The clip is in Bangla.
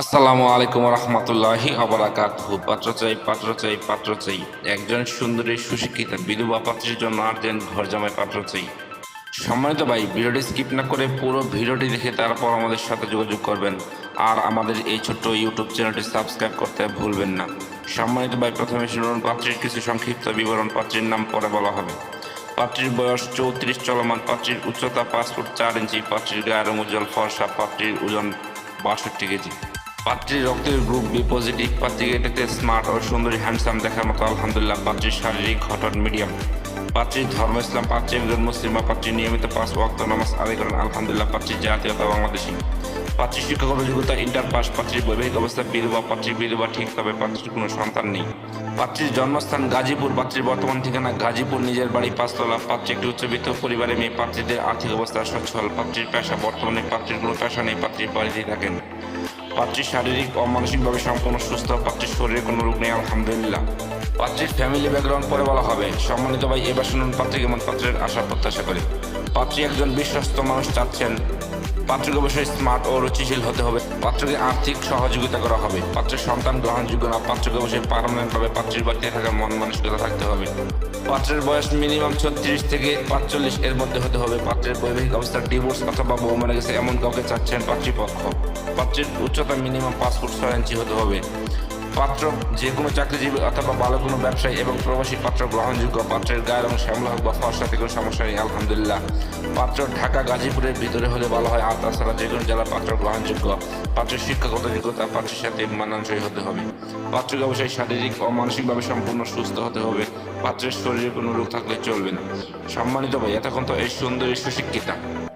আসসালামু আলাইকুম রহমতুল্লাহি অবরাকাতহু পাত্র চাই পাত্র চাই পাত্র চাই। একজন সুন্দরী, সুশিক্ষিত, বিধবা পাত্রীর জন্য আর্জেন্ট ঘর জামাই পাত্র চাই। সম্মানিত ভাই, ভিডিওটি স্কিপ না করে পুরো ভিডিওটি দেখে তারপর আমাদের সাথে যোগাযোগ করবেন। আর আমাদের এই ছোট্ট ইউটিউব চ্যানেলটি সাবস্ক্রাইব করতে ভুলবেন না। সম্মানিত ভাই, প্রথমে শুনুন, পাত্রীর কিছু সংক্ষিপ্ত বিবরণ। পাত্রীর নাম পরে বলা হবে। পাত্রীর বয়স চৌত্রিশ, চলমান। পাত্রীর উচ্চতা পাঁচ ফুট চার ইঞ্চি। পাত্রীর গায়ের উজ্জ্বল ফর্সা। পাত্রীর ওজন বাষট্টি কেজি। পাত্রীর রক্তের গ্রুপ বি পজিটিভ পাত্রীকে দেখতে স্মার্ট ও সুন্দরী হ্যান্ডসাম দেখার মতো, আলহামদুলিল্লাহ, পাত্রীর শারীরিক ঘটন মিডিয়াম পাত্রীর ধর্ম ইসলাম, পাত্রী একজন মুসলিমা পাত্রী নিয়মিত পাঁচ ওয়াক্ত নামাজ আদায় করেন, আলহামদুলিল্লাহ পাত্রীর জাতীয়তা বাংলাদেশী। পাত্রীর শিক্ষাগত যোগ্যতা ইন্টার পাস পাত্রীর বৈবাহিক অবস্থা বিধবা পাত্রীর বিধবা ঠিক, তবে পাত্রীর কোনো সন্তান নেই। পাত্রীর জন্মস্থান গাজীপুর, পাত্রীর বর্তমান ঠিকানা গাজীপুর, নিজের বাড়ি পাঁচতলা। পাত্রী একটি উচ্চবিত্ত পরিবারে মেয়ে, পাত্রীদের আর্থিক অবস্থা সচ্ছল। পাত্রীর পেশা, বর্তমানে পাত্রীর কোনো পেশা নেই পাত্রীর বাড়িতেই থাকেন পাত্রীর শারীরিক ও মানসিকভাবে সম্পূর্ণ সুস্থ, পাত্রীর শরীরে কোনো রোগ নেই, আলহামদুলিল্লাহ। পাত্রীর ফ্যামিলি ব্যাকগ্রাউন্ড পরে বলা হবে। সম্মানিত ভাই, এবার শুনুন পাত্রী কেমন পাত্রের আশা প্রত্যাশা করে। পাত্রী একজন বিশ্বস্ত মানুষ চাচ্ছেন পাত্রকে অবশ্যই স্মার্ট ও রুচিশীল হতে হবে। পাত্রকে আর্থিক সহযোগিতা করা হবে। পাত্রের সন্তান গ্রহণযোগ্য না, পাত্রকে অবশ্যই পারমানেন্ট ভাবে পাত্রীর বাড়িতে থাকার মন মানসিকতা থাকতে হবে। পাত্রের বয়স মিনিমাম ছত্রিশ থেকে পাঁচচল্লিশ এর মধ্যে হতে হবে। পাত্রের বৈবাহিক অবস্থার ডিভোর্স অথবা বউ মারা গেছে এমন কাউকে চাচ্ছেন পাত্রীপক্ষ। পাত্রের উচ্চতা মিনিমাম পাঁচ ফুট ছয় ইঞ্চি হতে হবে। পাত্র, যে কোনো চাকরিজীবী অথবা ভালো কোনো ব্যবসায়ী এবং প্রবাসী পাত্র গ্রহণযোগ্য পাত্রের গায়ের রং শ্যামলা হোক বা ফর্সাতে কোনো সমস্যা নেই, আলহামদুলিল্লাহ। পাত্র ঢাকা, গাজীপুরের ভিতরে হলে ভালো হয়, আর তাছাড়া যে কোনো জেলার পাত্র গ্রহণযোগ্য। পাত্রের শিক্ষাগত যোগ্যতা পাত্রের সাথে মানানসই হতে হবে। পাত্র অবশ্যই শারীরিক ও মানসিকভাবে সম্পূর্ণ সুস্থ হতে হবে। পাত্রের শরীরে কোনো রোগ থাকলে চলবে না। সম্মানিত ভাই, এতক্ষণ তো এই সুন্দরী সুশিক্ষিতা।